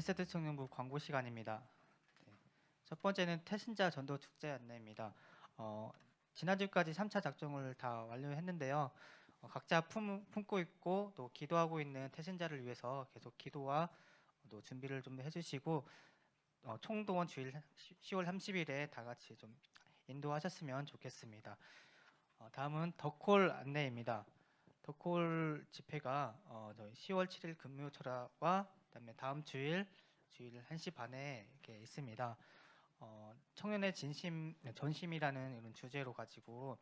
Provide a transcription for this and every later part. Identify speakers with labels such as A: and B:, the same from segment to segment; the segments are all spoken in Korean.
A: 헤세드 청년부 광고 시간입니다. 네. 첫 번째는 태신자 전도 축제 안내입니다. 어, 지난주까지 3차 작정을 다 완료했는데요. 어, 각자 품, 품고 있고 또 기도하고 있는 태신자를 위해서 계속 기도와 또 준비를 좀 해주시고 어, 총동원 주일 10월 30일에 다 같이 좀 인도하셨으면 좋겠습니다. 어, 다음은 덕콜 안내입니다. 덕콜 집회가 어, 저희 10월 7일 금요철화와 그다음에 다음 주일 주일 1시 반에 이렇게 있습니다. 어, 청년의 진심 네, 전심이라는 이런 주제로 가지고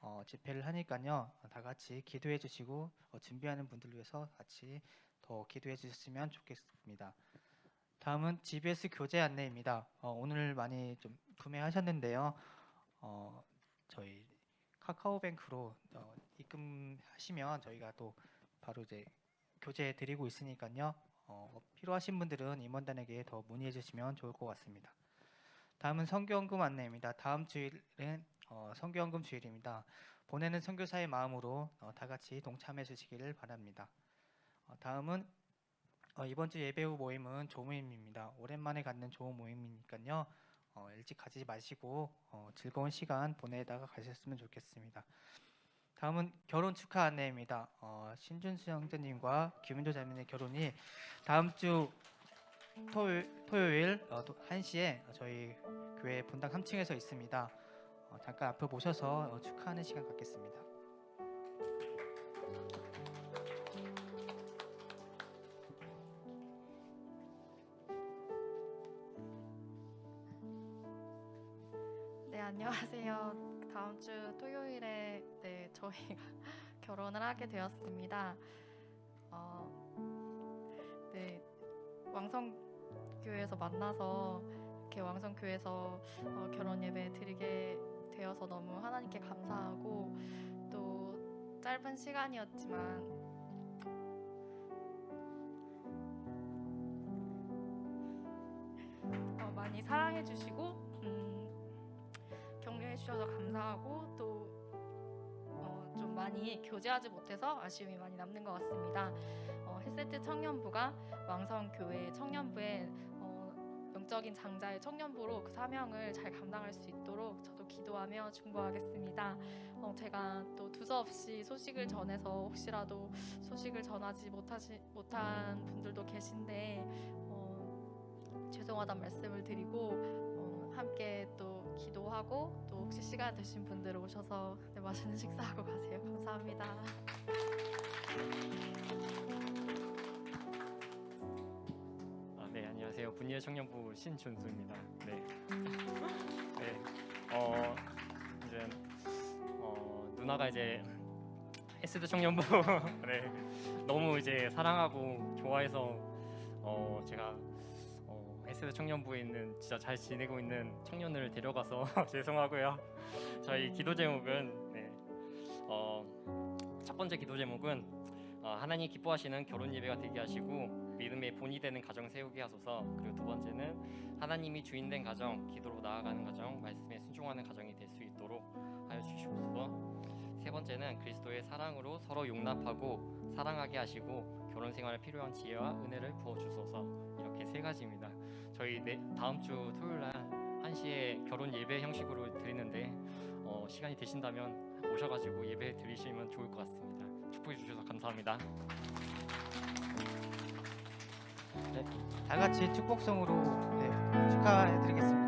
A: 어, 집회를 하니까요 어, 다 같이 기도해 주시고 어, 준비하는 분들 위해서 같이 더 기도해 주셨으면 좋겠습니다. 다음은 GBS 교재 안내입니다. 어, 오늘 많이 좀 구매하셨는데요. 어, 저희 카카오뱅크로 어, 입금하시면 저희가 또 바로 이제 교재 드리고 있으니까요. 어, 필요하신 분들은 임원단에게 더 문의해 주시면 좋을 것 같습니다. 다음은 성교원금 안내입니다. 다음 주일은 어, 성교원금 주일입니다. 보내는 선교사의 마음으로 어, 다 같이 동참해 주시기를 바랍니다. 어, 다음은 어, 이번 주 예배 후 모임은 조모임입니다. 오랜만에 갖는 좋은 모임이니까요. 어, 일찍 가지 마시고 어, 즐거운 시간 보내다가 가셨으면 좋겠습니다. 다음은 결혼 축하 안내입니다. 어, 신준수 형제님과 김윤조 자매의 결혼이 다음 주 토요일, 토요일 어, 도- 1시에 저희 교회 분당 3층에서 있습니다. 어, 잠깐 앞에 모셔서 어, 축하하는 시간 갖겠습니다.
B: 네 안녕하세요. 다음 주 토요일에 네 저희가 결혼을 하게 되었습니다. 어, 네 왕성교회에서 만나서 이렇게 왕성교회에서 어, 결혼 예배 드리게 되어서 너무 하나님께 감사하고 또 짧은 시간이었지만 어, 많이 사랑해 주시고 주셔서 감사하고 또 어, 좀 많이 교제하지 못해서 아쉬움이 많이 남는 것 같습니다. 어, 헬세트 청년부가 왕성교회 청년부의 어, 영적인 장자의 청년부로 그 사명을 잘 감당할 수 있도록 저도 기도하며 중보하겠습니다. 어, 제가 또 두서없이 소식을 전해서 혹시라도 소식을 전하지 못하시, 못한 분들도 계신데 어, 죄송하다는 말씀을 드리고 어, 함께 또 기도하고 또 혹시 시간 되신 분들 오셔서 네, 맛있는 식사하고 가세요. 감사합니다.
C: 아, 네, 안녕하세요. 분예 청년부 신준수입니다. 네. 네. 어, 이제 어, 누나가 이제 에스드 청년부 네. 너무 이제 사랑하고 좋아해서 어, 제가 어, 에스드 청년부에 있는 진짜 잘 지내고 있는 청년을 데려가서 죄송하고요. 저희 기도 제목은 네. 어, 첫 번째 기도 제목은 어, 하나님 기뻐하시는 결혼 예배가 되게 하시고 믿음의 본이 되는 가정 세우게 하소서. 그리고 두 번째는 하나님이 주인된 가정, 기도로 나아가는 가정, 말씀에 순종하는 가정이 될 수 있도록 하여 주시옵소서. 세 번째는 그리스도의 사랑으로 서로 용납하고 사랑하게 하시고 결혼 생활에 필요한 지혜와 은혜를 부어 주소서. 이렇게 세 가지입니다. 저희 내, 다음 주 토요일 날 1시에 결혼 예배 형식으로 드리는데 어, 시간이 되신다면 오셔가지고 예배 드리시면 좋을 것 같습니다. 축복해 주셔서 감사합니다.
A: 다 같이 축복성으로 네, 축하해 드리겠습니다.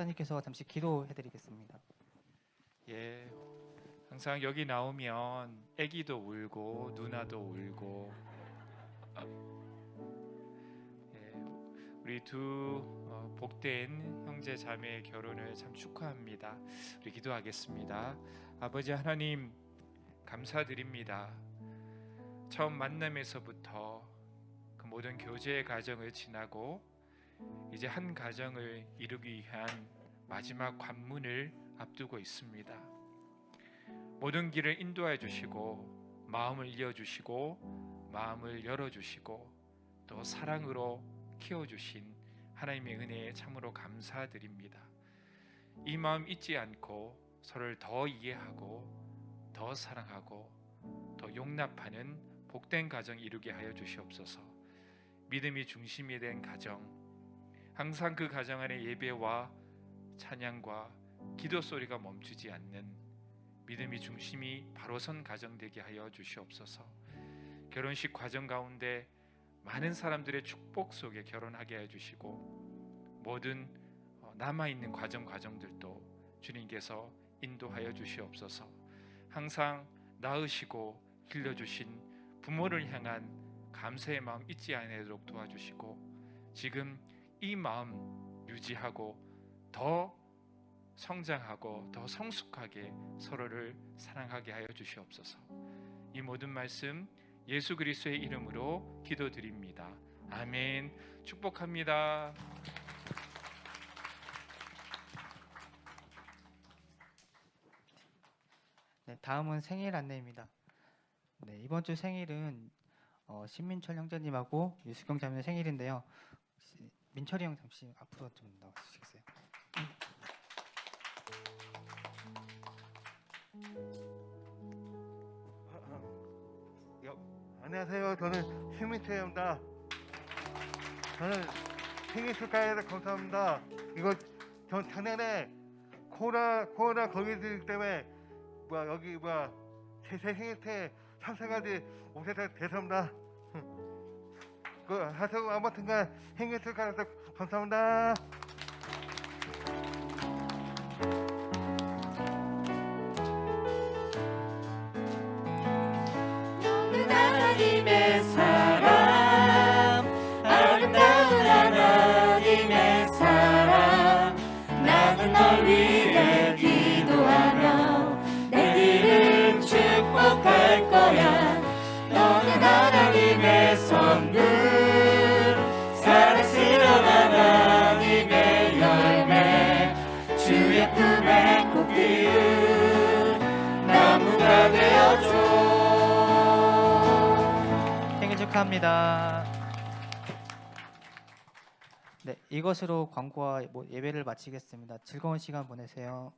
A: 목사님께서 잠시 기도해드리겠습니다.
D: 예, 항상 여기 나오면 아기도 울고 누나도 울고. 아, 예, 우리 두 어, 복된 형제 자매의 결혼을 참 축하합니다. 우리 기도하겠습니다. 아버지 하나님 감사드립니다. 처음 만남에서부터 그 모든 교제의 과정을 지나고 이제 한 가정을 이루기 위한 마지막 관문을 앞두고 있습니다. 모든 길을 인도해 주시고 마음을 이어 주시고 마음을 열어 주시고 또 사랑으로 키워 주신 하나님의 은혜에 참으로 감사드립니다. 이 마음 잊지 않고 서로를 더 이해하고 더 사랑하고 더 용납하는 복된 가정 이루게 하여 주시옵소서. 믿음이 중심이 된 가정 항상 그 가정 안에 예배와 찬양과 기도 소리가 멈추지 않는 믿음이 중심이 바로 선 가정 되게 하여 주시옵소서. 결혼식 과정 가운데 많은 사람들의 축복 속에 결혼하게 해 주시고 모든 어, 남아 있는 과정 과정들도 주님께서 인도하여 주시옵소서. 항상 낳으시고 길러 주신 부모를 향한 감사의 마음 잊지 않도록 도와주시고 지금 이 마음 유지하고 더 성장하고 더 성숙하게 서로를 사랑하게 하여 주시옵소서. 이 모든 말씀 예수 그리스도의 이름으로 기도드립니다. 아멘. 축복합니다.
A: 네, 다음은 생일 안내입니다. 네, 이번 주 생일은 어, 신민철 형제님하고 유수경 자매 생일인데요. 민철이 형 잠시 앞으로 좀 나와주시겠어요?
E: 안녕하세요. 저는 신민태입니다. 저는 생일 축하해서 감사합니다. 이거 전 작년에 코로나 코로나 거기들 때문에 뭐야 여기 뭐야 제, 제 생일 때 참석하지 못해서 죄송합니다. 그 하여튼 아무튼간 생일 축하해서 감사합니다.
A: 축하합니다. 네, 이것으로 광고와 뭐 예배를 마치겠습니다. 즐거운 시간 보내세요.